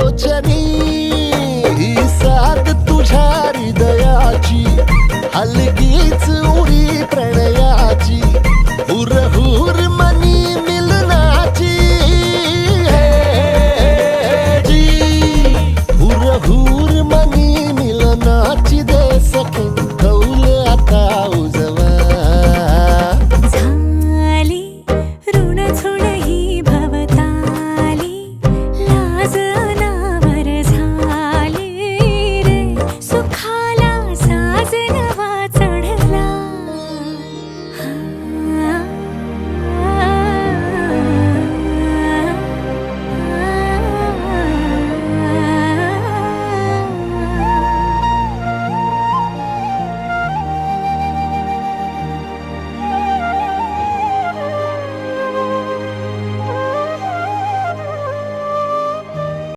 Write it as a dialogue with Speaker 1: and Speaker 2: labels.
Speaker 1: गोचरी ही साथ तुझ्या हृदयाची हलगीच उडी प्रणयाची हुर हुर